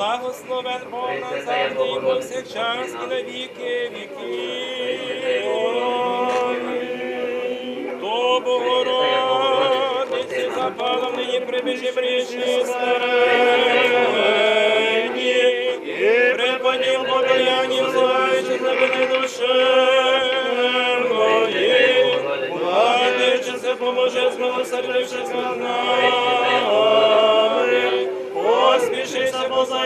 благословен Богом назавжди і повсякчас і на віки віки. До Богородиці запалом нині прибіжи брішні смиренні, і припадім покаянні взиваючи за мене душе мої. Владичице, поможе, змилосердившись над нами. Поспішися, поза